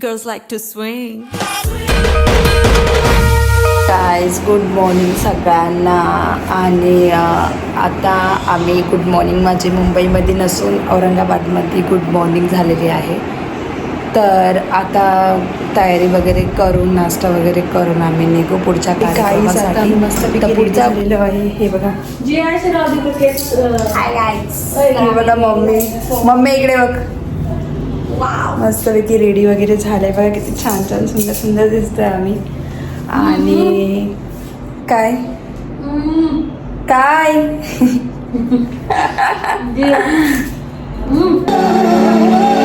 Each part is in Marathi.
Girls like to swing. Guys good morning सगळ्यांना. आणि आता आम्ही गुड मॉर्निंग माझी मुंबईमध्ये नसून औरंगाबादमध्ये गुड मॉर्निंग झालेली आहे. तर आता तयारी वगैरे करून नाश्ता वगैरे करून आम्ही निघू पुढच्या कार्यक्रमासाठी. तर पुढचा आहे. हे बघा. हे बघा मम्मी. मम्मी इकडे बघ. मस्तपैकी रेडी वगैरे झालंय. बघा किती छान छान सुंदर सुंदर दिसतोय आम्ही. आणि काय? काय? सगळ्यांनी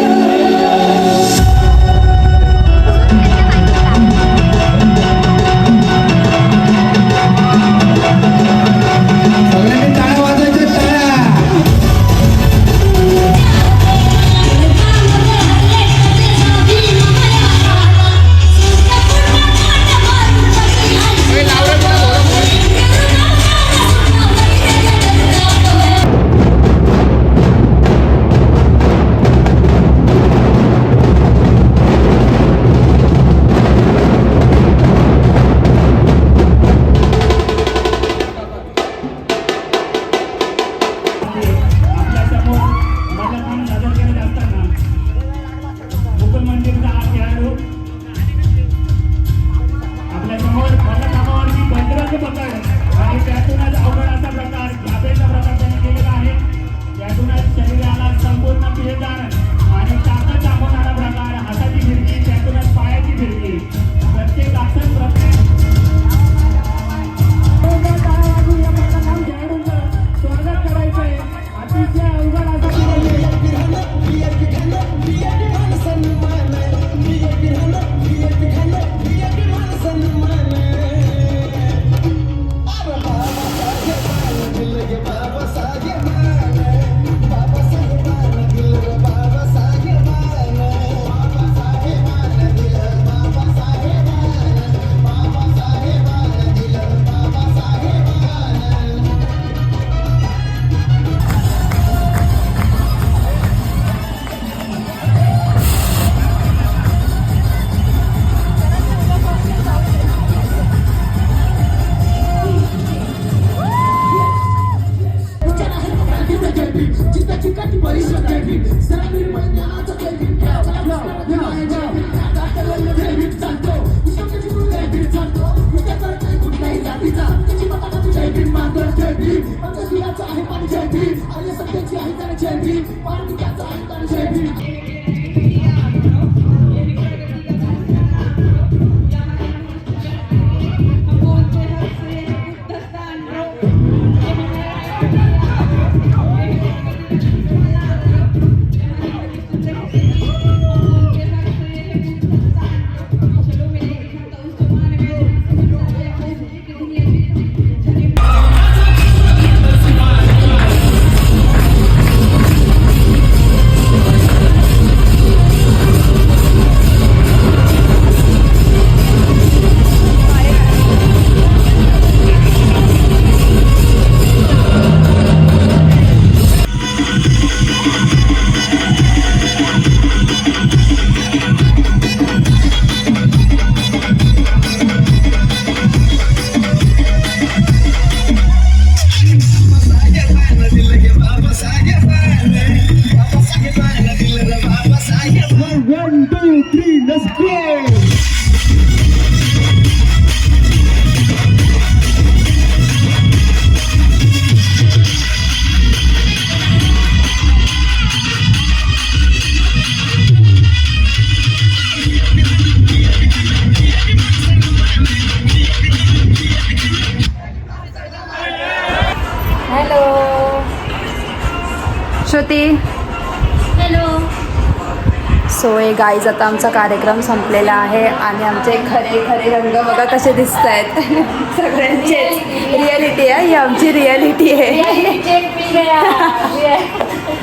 सो हे गाईज आता आमचा कार्यक्रम संपलेला आहे आणि आमचे खरे खरे रंग बघा कसे दिसत आहेत सगळ्यांचे रियालिटी आहे ही आमची रियालिटी आहे.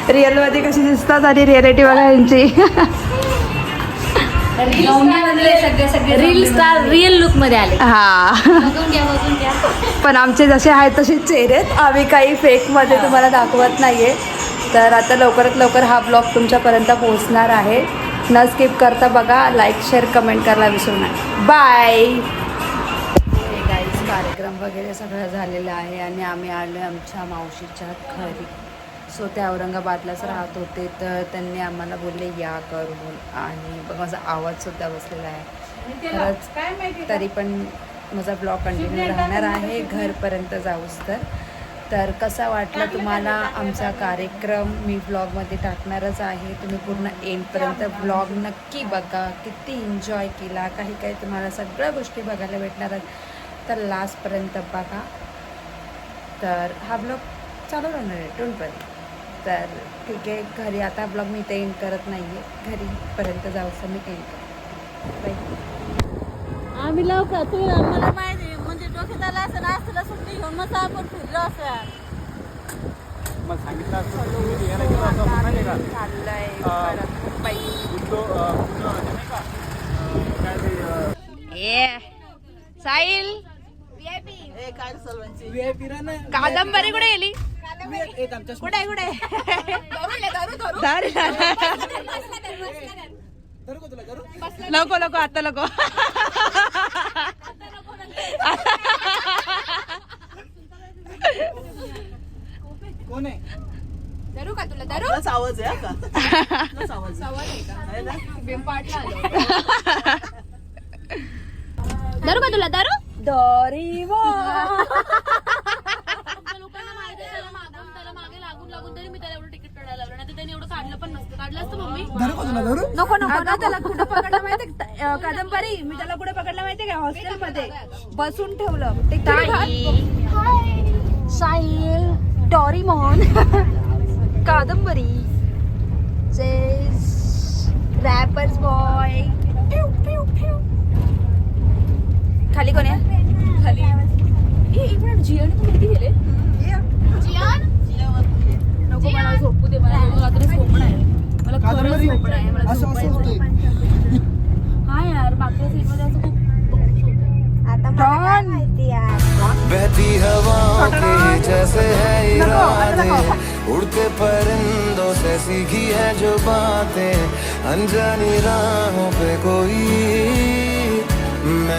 रिअलमध्ये कशी दिसतात आणि रियालिटी बघा यांची. सगळे सगळे रील स्टार रिअल लुकमध्ये आले. हा. बघून घ्या बघून घ्या. पण आमचे जसे आहेत तसे चेहरे आहेत. आम्ही काही फेकमध्ये तुम्हाला दाखवत नाही आहे तर आता लवकरात लवकर हा ब्लॉग तुमच्यापर्यंत पोहोचणार आहे. न स्किप करता बघा लाईक शेअर कमेंट करायला विसरू नका. बाय गाईज कार्यक्रम वगैरे सगळं झालेलं आहे आणि आम्ही आलो आमच्या मावशीच्या घरी. सो ते औरंगाबादलाच राहत होते तर त्यांनी आम्हाला बोलले या करून. आणि बघ माझा आवाजसुद्धा बसलेला आहे. खरंच तरी पण माझा ब्लॉग कंटिन्यू राहणार आहे घरपर्यंत जाऊस तर. तर कसा वाटला तुम्हाला आमचा कार्यक्रम? मी ब्लॉगमध्ये टाकणारच आहे. तुम्ही पूर्ण एंडपर्यंत ब्लॉग नक्की बघा. किती एन्जॉय केला. काही काही तुम्हाला सगळ्या गोष्टी बघायला भेटणार आहेत. तर लास्टपर्यंत बघा. तर हा ब्लॉग चालू राहणार आहे. वरी तर ठीक आहे. घरी आता ब्लॉग मी ते एंड करत नाही आहे घरीपर्यंत जाऊसं मी एंड करते. आम्ही लवकर तुम्ही मला माहिती डोक्यात आला असं सुट्टी घेऊन मग आपण फिरलो असं. मग सांगितलं असतं तर तुम्ही यायला गेलो असतो आपण माहिती आहे का चाललंय अं, परत मुंबई. उद्यो अं, उद्यो नाही का? अं, काय ते अं, ए साहिल. कादंबरी कुठे गेली? कुठे कुठे? नको नको. आता नको. दारू का तुला? दारू दरी लोकांना माहिती आहे त्याला मागून त्याला मागे लागून लागून तरी मी त्याला एवढं तिकीट काढायला लावलं नाही तर त्याने एवढं काढलं पण नसतं. काढलं असतं मम्मी? नको नको ना त्याला कुठं पकडलं माहितीये अं, कादंबरी. मी त्याला कुठे पकडलं माहितीये का? हॉस्टेलमध्ये. बसून ठेवलं. ते साहिल डॉरीमॉन कादंबरी. हाँ हाँ, हाँ। बहती हवाओं के जैसे है। इरादे उड़ते परिंदों से सीखी है। जो बातें अनजानी राहों पे कोई मैं